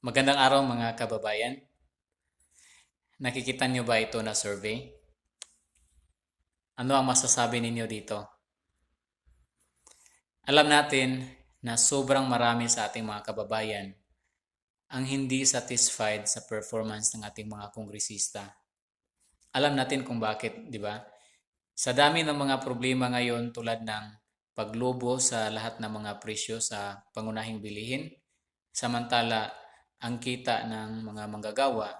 Magandang araw mga kababayan. Nakikita niyo ba ito na survey? Ano ang masasabi ninyo dito? Alam natin na sobrang marami sa ating mga kababayan ang hindi satisfied sa performance ng ating mga kongresista. Alam natin kung bakit, di ba? Sa dami ng mga problema ngayon tulad ng paglobo sa lahat ng mga presyo sa pangunahing bilihin, samantala ang kita ng mga manggagawa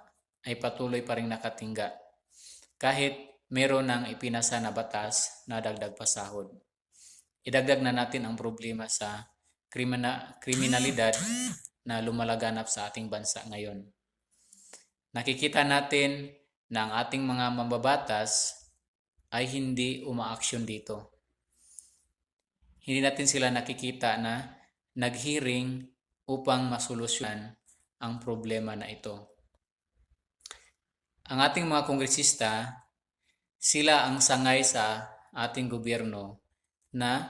ay patuloy pa rin nakatingga kahit meron ng ipinasa na batas na dagdag pasahod. Idagdag na natin ang problema sa krimina, kriminalidad na lumalaganap sa ating bansa ngayon. Nakikita natin na ang ating mga mambabatas ay hindi umaaksyon dito. Hindi natin sila nakikita na naghiring upang masolusyonan ang problema na ito. Ang ating mga kongresista, sila ang sangay sa ating gobyerno na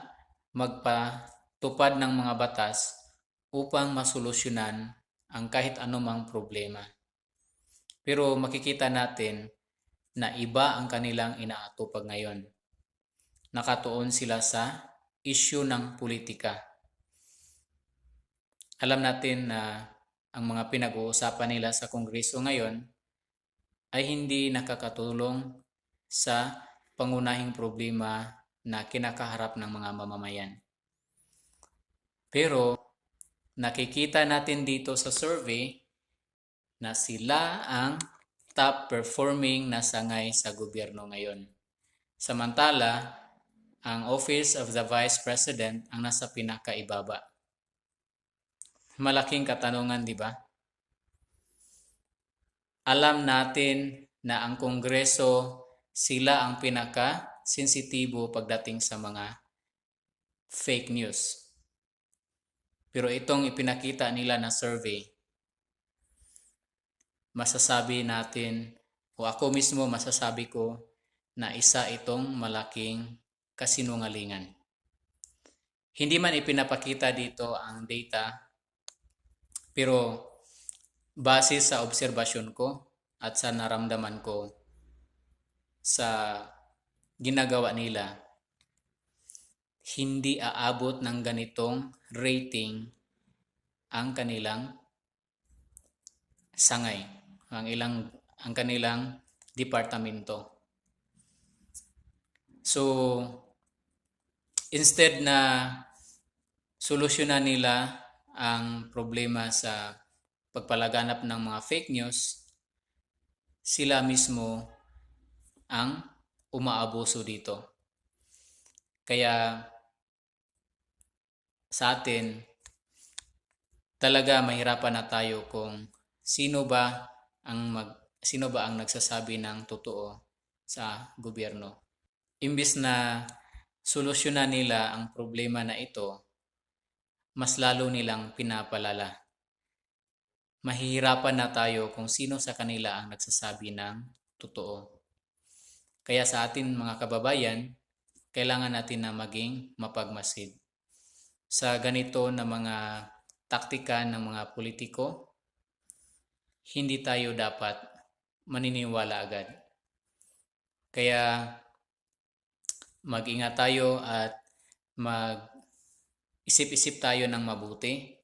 magpatupad ng mga batas upang masolusyonan ang kahit anumang problema. Pero makikita natin na iba ang kanilang inaatupag ngayon. Nakatuon sila sa issue ng politika. Alam natin na ang mga pinag-uusapan nila sa Kongreso ngayon ay hindi nakakatulong sa pangunahing problema na kinakaharap ng mga mamamayan. Pero nakikita natin dito sa survey na sila ang top performing na sangay sa gobyerno ngayon. Samantala, ang Office of the Vice President ang nasa pinakaibaba. Malaking katanungan, di ba? Alam natin na ang Kongreso, sila ang pinaka-sensitibo pagdating sa mga fake news. Pero itong ipinakita nila na survey, masasabi natin, o ako mismo masasabi ko, na isa itong malaking kasinungalingan. Hindi man ipinapakita dito ang data pero base sa obserbasyon ko at sa naramdaman ko sa ginagawa nila, hindi aabot ng ganitong rating ang kanilang sangay, ang ilang ang kanilang departamento. So instead na solusyonan nila ang problema sa pagpalaganap ng mga fake news, sila mismo ang umaabuso dito. Kaya sa atin, talaga mahirapan na tayo kung sino ba ang mag sino ba ang nagsasabi ng totoo sa gobyerno. Imbis na solusyonan nila ang problema na ito, mas lalo nilang pinapalala. Mahihirapan na tayo kung sino sa kanila ang nagsasabi ng totoo. Kaya sa atin mga kababayan, kailangan natin na maging mapagmasid. Sa ganito na mga taktika ng mga politiko, hindi tayo dapat maniniwala agad. Kaya mag-ingat tayo at mag isip-isip tayo ng mabuti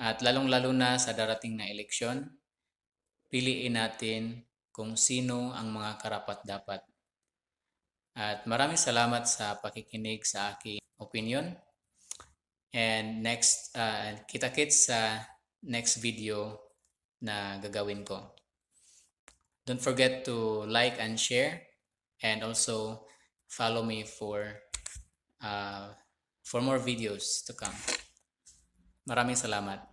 at lalong-lalo na sa darating na eleksyon, piliin natin kung sino ang mga karapat-dapat. At maraming salamat sa pakikinig sa aking opinion. And next, uh, kita-kits sa next video na gagawin ko. Don't forget to like and share and also follow me for uh, for more videos to come. Maraming salamat.